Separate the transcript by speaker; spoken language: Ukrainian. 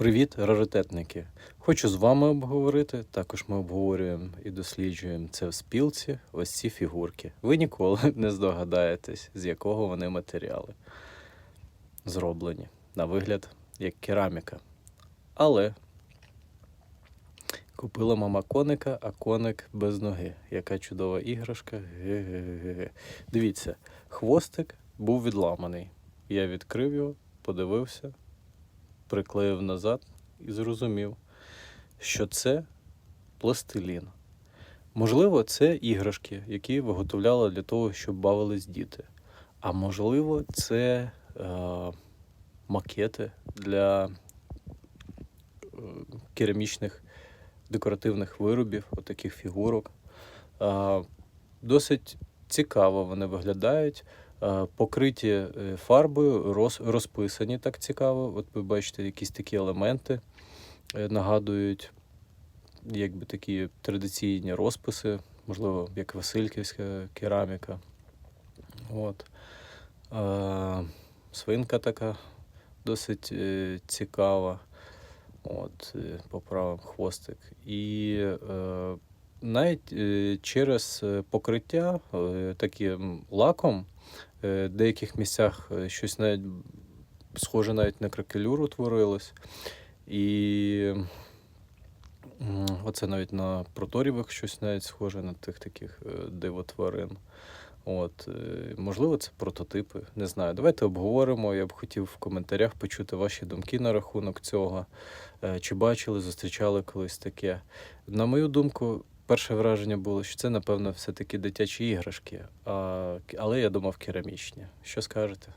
Speaker 1: Привіт, раритетники! Хочу з вами обговорити. Також ми обговорюємо і досліджуємо це в спілці. Ось ці фігурки. Ви ніколи не здогадаєтесь, з якого вони матеріали зроблені. На вигляд, як кераміка. Але купила мама коника, а коник без ноги. Яка чудова іграшка. Ге-ге-ге. Дивіться, хвостик був відламаний. Я відкрив його, подивився, приклеїв назад і зрозумів, що це пластилін. Можливо, це іграшки, які виготовляли для того, щоб бавились діти. А можливо, це е, макети для е, керамічних декоративних виробів, отаких фігурок. Е, досить цікаво вони виглядають. Е, Покриті е, фарбою, роз- розписані так цікаво. От ви бачите, якісь такі елементи е, нагадують, якби такі традиційні розписи, можливо, як Васильківська кераміка. От. Свинка така досить цікава. От, поправив хвостик. І е, навіть через покриття е, таким лаком в деяких місцях е, щось навіть схоже навіть на кракелюру творилось. І оце навіть на проторівах щось навіть схоже на тих таких е, дивотварин. От, е, можливо, це прототипи, не знаю. Давайте обговоримо. Я б хотів в коментарях почути ваші думки на рахунок цього. Е, Чи бачили, зустрічали колись таке. На мою думку, перше враження було, що це, напевно, все-таки дитячі іграшки, а, але я думав керамічні. Що скажете?